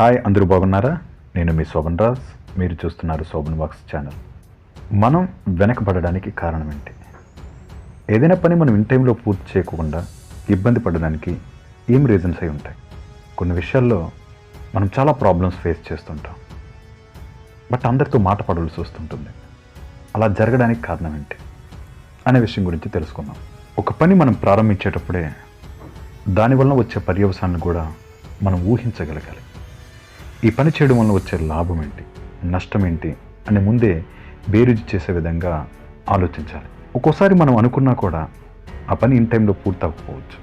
Hi అందరూ బాగున్నారా? నేను మీ శోభన్ రాజ్. మీరు చూస్తున్నారు శోభన్ బాక్స్ ఛానల్. మనం వెనకబడడానికి కారణం ఏంటి ఏదైనా పని మనం ఇన్ టైంలో పూర్తి చేయకుండా ఇబ్బంది పడడానికి ఏం రీజన్స్ అయి ఉంటాయి? కొన్ని విషయాల్లో మనం చాలా ప్రాబ్లమ్స్ ఫేస్ చేస్తుంటాం. బట్ అందరితో మాట పడవలసి వస్తుంటుంది. అలా జరగడానికి కారణం ఏంటి అనే విషయం గురించి తెలుసుకుందాం. ఒక పని మనం ప్రారంభించేటప్పుడే దానివల్ల వచ్చే పర్యవసానాన్ని కూడా మనం ఊహించగలగాలి. ఈ పని చేయడం వల్ల వచ్చే లాభం ఏంటి? నష్టం ఏంటి? అని ముందే బేరుజు చేసే విధంగా ఆలోచించాలి. ఒక్కోసారి మనం అనుకున్నా కూడా ఆ పని ఇన్ టైంలో పూర్తవకపోవచ్చు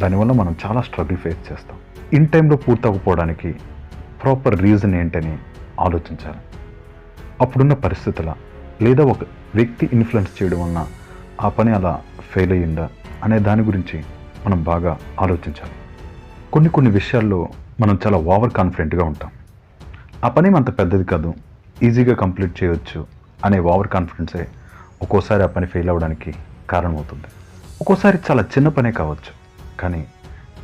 దానివల్ల మనం చాలా స్ట్రగుల్ ఫేస్ చేస్తాం. ఇన్ టైంలో పూర్తవకపోవడానికి ప్రాపర్ రీజన్ ఏంటని ఆలోచించాలి. అప్పుడున్న పరిస్థితుల లేదా ఒక వ్యక్తి ఇన్ఫ్లుయెన్స్ చేయడం వలన ఆ పని అలా ఫెయిల్ అయ్యిందా అనే దాని గురించి మనం బాగా ఆలోచించాలి. కొన్ని కొన్ని విషయాల్లో మనం చాలా ఓవర్ కాన్ఫిడెంట్గా ఉంటాం. ఆ పని అంత పెద్దది కాదు. ఈజీగా కంప్లీట్ చేయొచ్చు అనే ఓవర్ కాన్ఫిడెన్సే ఒక్కోసారి ఆ పని ఫెయిల్ అవ్వడానికి కారణమవుతుంది. ఒక్కోసారి చాలా చిన్న పనే కావచ్చు కానీ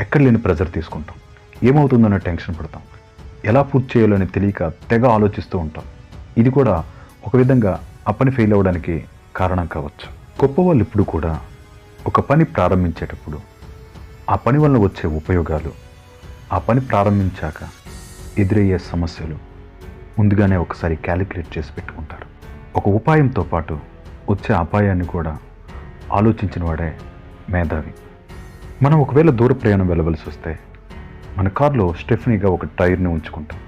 ఎక్కడ లేని ప్రెజర్ తీసుకుంటాం. ఏమవుతుందనే టెన్షన్ పడతాం. ఎలా పూర్తి చేయాలో అని తెలియక తెగ ఆలోచిస్తూ ఉంటాం. ఇది కూడా ఒక విధంగా ఆ పని ఫెయిల్ అవ్వడానికి కారణం కావచ్చు. గొప్ప వాళ్ళు ఇప్పుడు కూడా ఒక పని ప్రారంభించేటప్పుడు ఆ పని వల్ల వచ్చే ఉపయోగాలు ఆ పని ప్రారంభించాక ఎదురయ్యే సమస్యలు ముందుగానే ఒకసారి క్యాలిక్యులేట్ చేసి పెట్టుకుంటారు. ఒక ఉపాయంతో పాటు వచ్చే అపాయాన్ని కూడా ఆలోచించిన వాడే మేధావి. మనం ఒకవేళ దూర ప్రయాణం వెళ్ళవలసి వస్తే మన కారులో స్టెఫనీగా ఒక టైర్ని ఉంచుకుంటాం.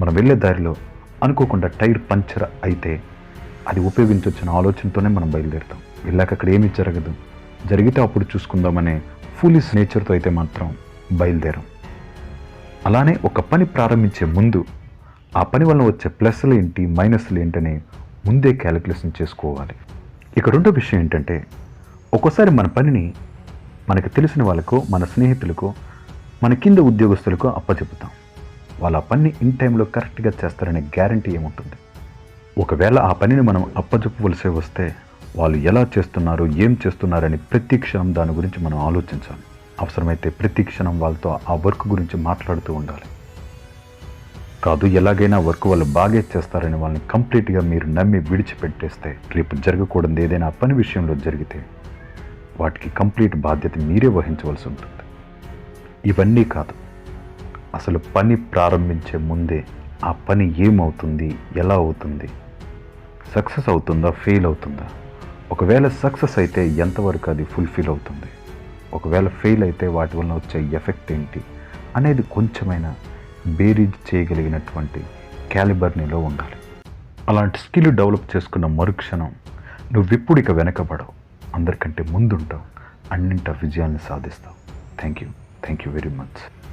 మనం వెళ్ళే దారిలో అనుకోకుండా టైర్ పంచర్ అయితే అది ఉపయోగించవచ్చిన ఆలోచనతోనే మనం బయలుదేరుతాం. వెళ్ళాక అక్కడ ఏమీ జరగదు. జరిగితే అప్పుడు చూసుకుందామనే ఫూలిస్ నేచర్తో అయితే మాత్రం బయలుదేరం. అలానే ఒక పని ప్రారంభించే ముందు ఆ పని వల్ల వచ్చే ప్లస్లు ఏంటి మైనస్లు ఏంటని ముందే క్యాలిక్యులేషన్ చేసుకోవాలి. ఇక్కడ రెండో విషయం ఏంటంటే ఒక్కోసారి మన పనిని మనకు తెలిసిన వాళ్ళకో మన స్నేహితులకో మన కింద ఉద్యోగస్తులకో అప్పచెపుతాం వాళ్ళ పనిని ఇన్ టైంలో కరెక్ట్గా చేస్తారనే గ్యారంటీ ఏముంటుంది? ఒకవేళ ఆ పనిని మనం అప్పచెప్పవలసి వస్తే వాళ్ళు ఎలా చేస్తున్నారు ఏం చేస్తున్నారని ప్రతి క్షణం దాని గురించి మనం ఆలోచించాలి. అవసరమైతే ప్రతి క్షణం వాళ్ళతో ఆ వర్క్ గురించి మాట్లాడుతూ ఉండాలి. కాదు ఎలాగైనా వర్క్ వాళ్ళు బాగా చేస్తారని వాళ్ళని కంప్లీట్గా మీరు నమ్మి విడిచిపెట్టేస్తే రేపు జరగకూడదు ఏదైనా పని విషయంలో జరిగితే వాటికి కంప్లీట్ బాధ్యత మీరే వహించవలసి ఉంటుంది. ఇవన్నీ కాదు అసలు పని ప్రారంభించే ముందే ఆ పని ఏమవుతుంది ఎలా అవుతుంది సక్సెస్ అవుతుందా ఫెయిల్ అవుతుందా? ఒకవేళ సక్సెస్ అయితే ఎంతవరకు అది ఫుల్ఫిల్ అవుతుంది? ఒకవేళ ఫెయిల్ అయితే వాటి వలన వచ్చే ఎఫెక్ట్ ఏంటి అనేది కొంచెమైనా బేరీజ్ చేయగలిగినటువంటి క్యాలిబర్నీలో ఉండాలి. అలాంటి స్కిల్ డెవలప్ చేసుకున్న మరుక్షణం నువ్విప్పుడు ఇక వెనకబడవు. అందరికంటే ముందుంటావు. అన్నింటి విజయాన్ని సాధిస్తావు. Thank you thank you very much